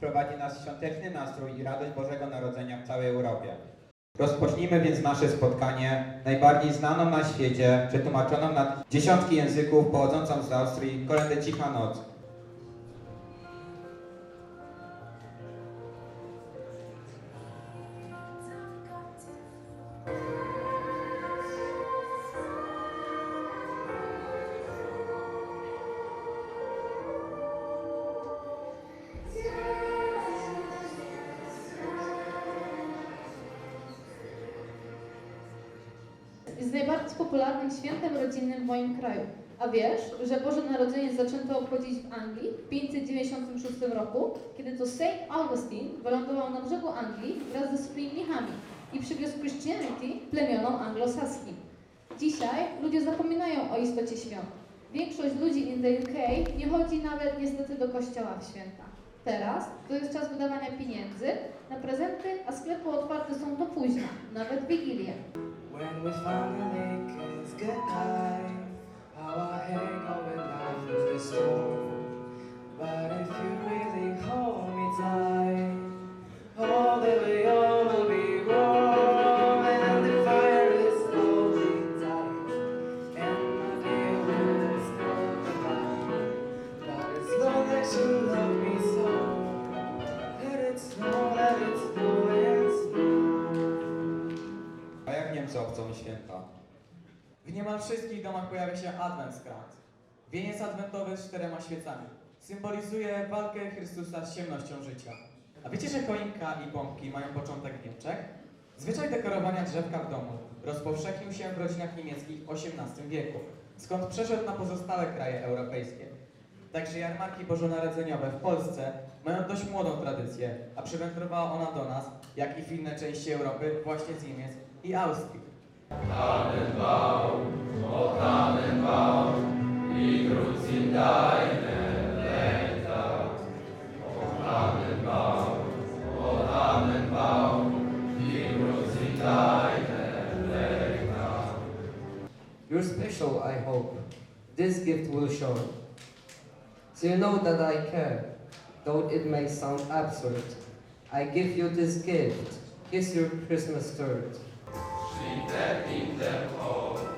wprowadzi nas świąteczny nastrój i radość Bożego Narodzenia w całej Europie. Rozpocznijmy więc nasze spotkanie najbardziej znaną na świecie, przetłumaczoną na dziesiątki języków, pochodzącą z Austrii, kolendę Cicha Noc. Jest najbardziej popularnym świętem rodzinnym w moim kraju. A wiesz, że Boże Narodzenie zaczęto obchodzić w Anglii w 596 roku, kiedy to Saint Augustine wylądował na brzegu Anglii wraz ze swoimi mnichami i przywiózł Christianity plemionom anglosaskim. Dzisiaj ludzie zapominają o istocie świąt. Większość ludzi in the UK nie chodzi nawet niestety do kościoła w święta. Teraz to jest czas wydawania pieniędzy na prezenty, a sklepy otwarte są do późna, nawet Wigilię. When we finally kiss goodnight, how our hangover life is restored. W niemal wszystkich domach pojawia się Adventskranz. Wieniec adwentowy z czterema świecami. Symbolizuje walkę Chrystusa z ciemnością życia. A wiecie, że choinka i bombki mają początek w Niemczech? Zwyczaj dekorowania drzewka w domu rozpowszechnił się w rodzinach niemieckich w XVIII wieku, skąd przeszedł na pozostałe kraje europejskie. Także jarmarki bożonarodzeniowe w Polsce mają dość młodą tradycję, a przywędrowała ona do nas, jak i w inne części Europy, właśnie z Niemiec i Austrii. You're special, I hope. This gift will show. So you know that I care, though it may sound absurd. I give you this gift. Kiss your Christmas Winter, winter, all.